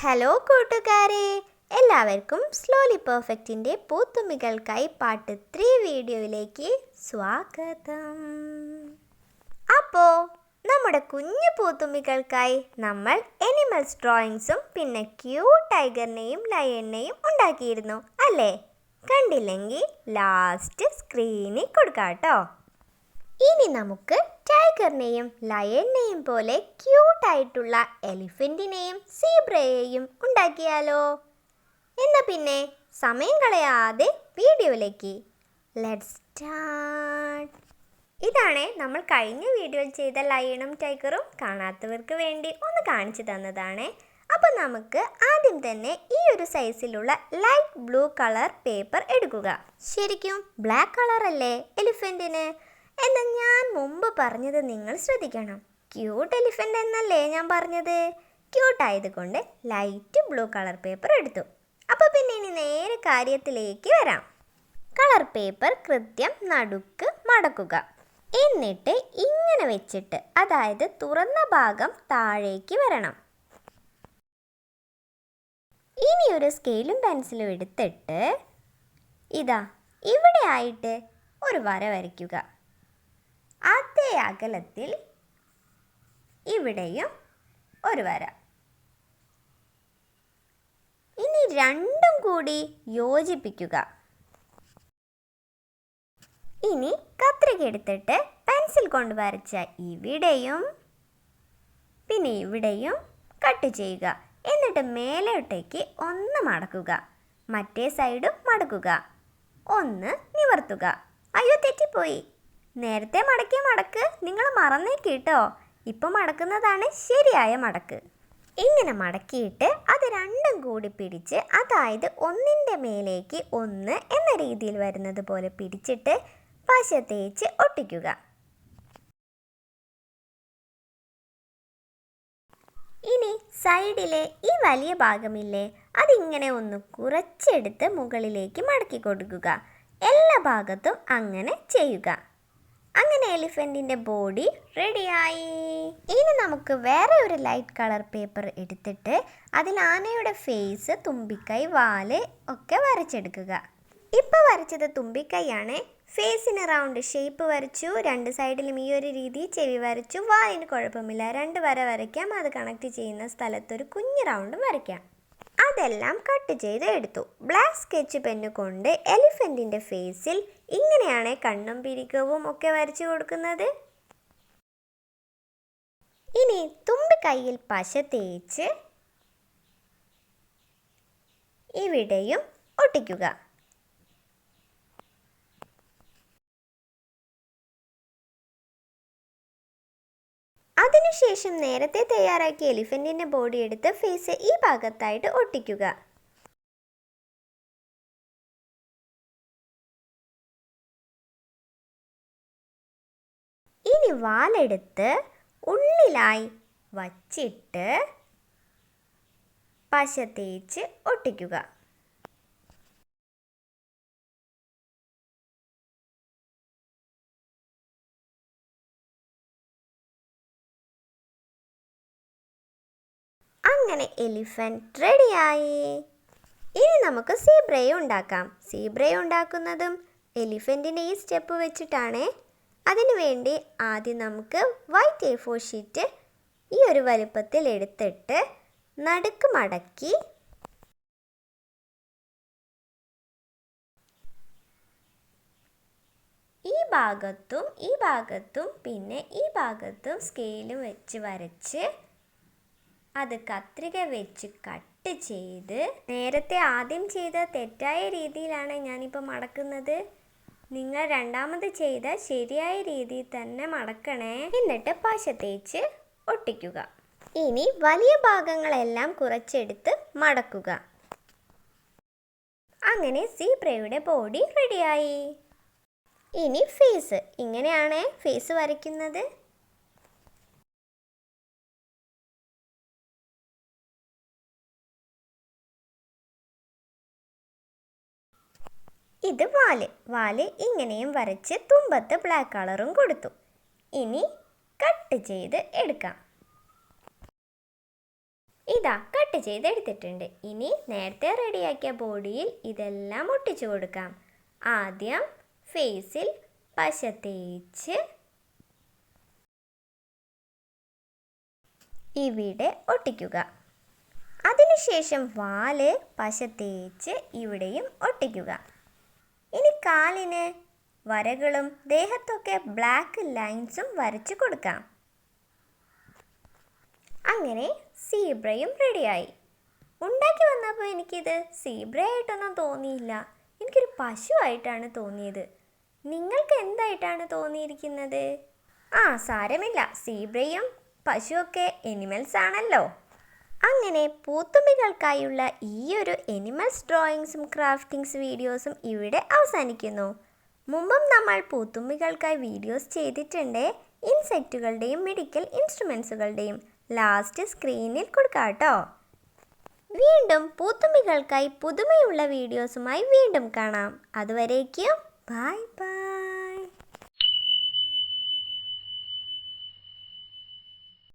Hello കൂട്ടുകാരെ എല്ലാവർക്കും slowly പെർഫെക്റ്റിന്റെ പൂത്തുമ്മികൾക്കായി പാട്ട് ത്രീ വീഡിയോയിലേക്ക് സ്വാഗതം. അപ്പോൾ നമ്മുടെ കുഞ്ഞു പൂത്തുമ്മികൾക്കായി നമ്മൾ എനിമൽസ് ഡ്രോയിങ്സും പിന്നെ ക്യൂ ടൈഗറിനെയും ലയണിനെയും ഉണ്ടാക്കിയിരുന്നു അല്ലേ? കണ്ടില്ലെങ്കിൽ ലാസ്റ്റ് സ്ക്രീനിൽ കൊടുക്കാം കേട്ടോ ഇനി നമുക്ക് ടൈഗറിനെയും ലയണിനെയും പോലെ ക്യൂട്ടായിട്ടുള്ള എലിഫന്റിനെയും സീബ്രയെയും ഉണ്ടാക്കിയാലോ. എന്നാ പിന്നെ സമയം കളയാതെ വീഡിയോയിലേക്ക്. ലെറ്റ് സ്റ്റാർട്ട് ഇതാണ് നമ്മൾ കഴിഞ്ഞ വീഡിയോയിൽ ചെയ്ത ലയണും ടൈഗറും കാണാത്തവർക്ക് വേണ്ടി ഒന്ന് കാണിച്ചു തന്നതാണ്. അപ്പോൾ നമുക്ക് ആദ്യം തന്നെ ഈ ഒരു സൈസിലുള്ള ലൈറ്റ് ബ്ലൂ കളർ പേപ്പർ എടുക്കുക. ശരിക്കും ബ്ലാക്ക് കളർ അല്ലേ എലിഫന്റിന് എന്ന് ഞാൻ മുമ്പ് പറഞ്ഞത് നിങ്ങൾ ശ്രദ്ധിക്കണം. ക്യൂട്ട് എലിഫന്റ് എന്നല്ലേ ഞാൻ പറഞ്ഞത്? ക്യൂട്ട് ആയതുകൊണ്ട് ലൈറ്റ് ബ്ലൂ കളർ പേപ്പർ എടുത്തു. അപ്പോൾ പിന്നെ ഇനി നേരെ കാര്യത്തിലേക്ക് വരാം. കളർ പേപ്പർ കൃത്യം നടുക്ക് മടക്കുക. എന്നിട്ട് ഇങ്ങനെ വെച്ചിട്ട് അതായത് തുറന്ന ഭാഗം താഴേക്ക് വരണം. ഇനി ഒരു സ്കെയിലും പെൻസിലും എടുത്തിട്ട് ഇതാ ഇവിടെ ആയിട്ട് ഒരു വര വരയ്ക്കുക. അതേ അകലത്തിൽ ഇവിടെയും ഒരു വര. ഇനി രണ്ടും കൂടി യോജിപ്പിക്കുക. ഇനി കത്രിക എടുത്തിട്ട് പെൻസിൽ കൊണ്ട് വരച്ച ഇവിടെയും പിന്നെ ഇവിടെയും കട്ട് ചെയ്യുക. എന്നിട്ട് മേലോട്ടേക്ക് ഒന്ന് മടക്കുക. മറ്റേ സൈഡും മടക്കുക. ഒന്ന് നിവർത്തുക. അയ്യോ തെറ്റിപ്പോയി. നേരത്തെ മടക്കിയ മടക്ക് നിങ്ങൾ മറന്നേ കേട്ടോ ഇപ്പം മടക്കുന്നതാണ് ശരിയായ മടക്ക്. ഇങ്ങനെ മടക്കിയിട്ട് അത് രണ്ടും കൂടി പിടിച്ച് അതായത് ഒന്നിന്റെ മേലേക്ക് ഒന്ന് എന്ന രീതിയിൽ വരുന്നത് പോലെ പിടിച്ചിട്ട് പശ തേച്ച് ഒട്ടിക്കുക. ഇനി സൈഡിലെ ഈ വലിയ ഭാഗമില്ലേ അതിങ്ങനെ ഒന്ന് കുറച്ചെടുത്ത് മുകളിലേക്ക് മടക്കി കൊടുക്കുക. എല്ലാ ഭാഗത്തും അങ്ങനെ ചെയ്യുക. അങ്ങനെ എലിഫന്റിന്റെ ബോഡി റെഡിയായി. ഇനി നമുക്ക് വേറെ ഒരു ലൈറ്റ് കളർ പേപ്പർ എടുത്തിട്ട് അതിൽ ആനയുടെ ഫേസ് തുമ്പിക്കൈ വാൽ ഒക്കെ വരച്ചെടുക്കുക. ഇപ്പോൾ വരച്ചത് തുമ്പിക്കൈയാണ്. ഫേസിന് റൗണ്ട് ഷേപ്പ് വരച്ചു രണ്ട് സൈഡിലും ഈ ഒരു രീതിയിൽ ചെവി വരച്ചു വാലിന് കുഴപ്പമില്ല. രണ്ട് വര വരയ്ക്കാം അത് കണക്ട് ചെയ്യുന്ന സ്ഥലത്തൊരു കുഞ്ഞ് റൗണ്ടും വരയ്ക്കാം. അതെല്ലാം കട്ട് ചെയ്ത് എടുത്തു. ബ്ലാക്ക് സ്കെച്ച് പെന്ന് കൊണ്ട് എലിഫന്റിന്റെ ഫേസിൽ ഇങ്ങനെയാണ് കണ്ണും പിരികവും ഒക്കെ വരച്ചു കൊടുക്കുന്നത്. ഇനി തുമ്പി കയ്യിൽ പശ തേച്ച് ഇവിടെയും ഒട്ടിക്കുക. അതിനുശേഷം നേരത്തെ തയ്യാറാക്കിയ എലിഫന്റിന്റെ ബോഡി എടുത്ത് ഫേസ് ഈ ഭാഗത്തായിട്ട് ഒട്ടിക്കുക. ഇനി വാലെടുത്ത് ഉള്ളിലായി വച്ചിട്ട് പശ തേച്ച് ഒട്ടിക്കുക. അങ്ങനെ എലിഫന്റ് റെഡിയായി ഇനി നമുക്ക് സീബ്രയെ ഉണ്ടാക്കാം. സീബ്രയെ ഉണ്ടാക്കുന്നതും എലിഫന്റിന്റെ ഈ സ്റ്റെപ്പ് വെച്ചിട്ടാണ്. അതിനുവേണ്ടി ആദ്യം നമുക്ക് വൈറ്റ് എ ഫോർ ഷീറ്റ് ഈ ഒരു വലുപ്പത്തിൽ എടുത്തിട്ട് നടുക്ക് മടക്കി. ഈ ഭാഗത്തും ഈ ഭാഗത്തും പിന്നെ ഈ ഭാഗത്തും സ്കെയിൽ വെച്ച് വരച്ച് അത് കത്രിക വെച്ച് കട്ട് ചെയ്ത് നേരത്തെ ആദ്യം ചെയ്ത തെറ്റായ രീതിയിലാണ് ഞാനിപ്പോൾ മടക്കുന്നത്. നിങ്ങൾ രണ്ടാമത് ചെയ്ത ശരിയായ രീതിയിൽ തന്നെ മടക്കണേ. എന്നിട്ട് പശ തേച്ച് ഒട്ടിക്കുക. ഇനി വലിയ ഭാഗങ്ങളെല്ലാം കുറച്ചെടുത്ത് മടക്കുക. അങ്ങനെ സീബ്രയുടെ ബോഡി റെഡിയായി. ഇനി ഫേസ്. ഇങ്ങനെയാണ് ഫേസ് വരയ്ക്കുന്നത്. ഇത് വാൽ. വാൽ ഇങ്ങനെയും വരച്ച് തുമ്പത്ത് ബ്ലാക്ക് കളറും കൊടുത്തു. ഇനി കട്ട് ചെയ്ത് എടുക്കാം. ഇതാ കട്ട് ചെയ്ത് എടുത്തിട്ടുണ്ട്. ഇനി നേരത്തെ റെഡിയാക്കിയ ബോഡിയിൽ ഇതെല്ലാം ഒട്ടിച്ചു കൊടുക്കാം. ആദ്യം ഫേസിൽ പശ തേച്ച് ഇവിടെ ഒട്ടിക്കുക. അതിനുശേഷം വാൽ പശ തേച്ച് ഇവിടെയും ഒട്ടിക്കുക. ഇനി കാലിന് വരകളും ദേഹത്തൊക്കെ ബ്ലാക്ക് ലൈൻസും വരച്ചു കൊടുക്കാം. അങ്ങനെ സീബ്രയും റെഡിയായി ഉണ്ടാക്കി വന്നപ്പോൾ എനിക്കിത് സീബ്രയായിട്ടൊന്നും തോന്നിയില്ല. എനിക്കൊരു പശുവായിട്ടാണ് തോന്നിയത്. നിങ്ങൾക്ക് എന്തായിട്ടാണ് തോന്നിയിരിക്കുന്നത്? ആ സാരമില്ല. സീബ്രയും പശുവൊക്കെ എനിമൽസ് ആണല്ലോ. അങ്ങനെ പൂത്തുമ്പികൾക്കായുള്ള ഈ ഒരു എനിമൽസ് ഡ്രോയിങ്സും ക്രാഫ്റ്റിങ്സ് വീഡിയോസും ഇവിടെ അവസാനിക്കുന്നു. മുമ്പും നമ്മൾ പൂത്തുമ്പികൾക്കായി വീഡിയോസ് ചെയ്തിട്ടുണ്ട്. ഇൻസെക്റ്റുകളുടെയും മെഡിക്കൽ ഇൻസ്ട്രുമെൻസുകളുടെയും ലാസ്റ്റ് സ്ക്രീനിൽ കൊടുക്കാം കേട്ടോ. വീണ്ടും പൂത്തുമ്പികൾക്കായി പുതുമയുള്ള വീഡിയോസുമായി വീണ്ടും കാണാം. അതുവരേക്കും ബൈ ബൈ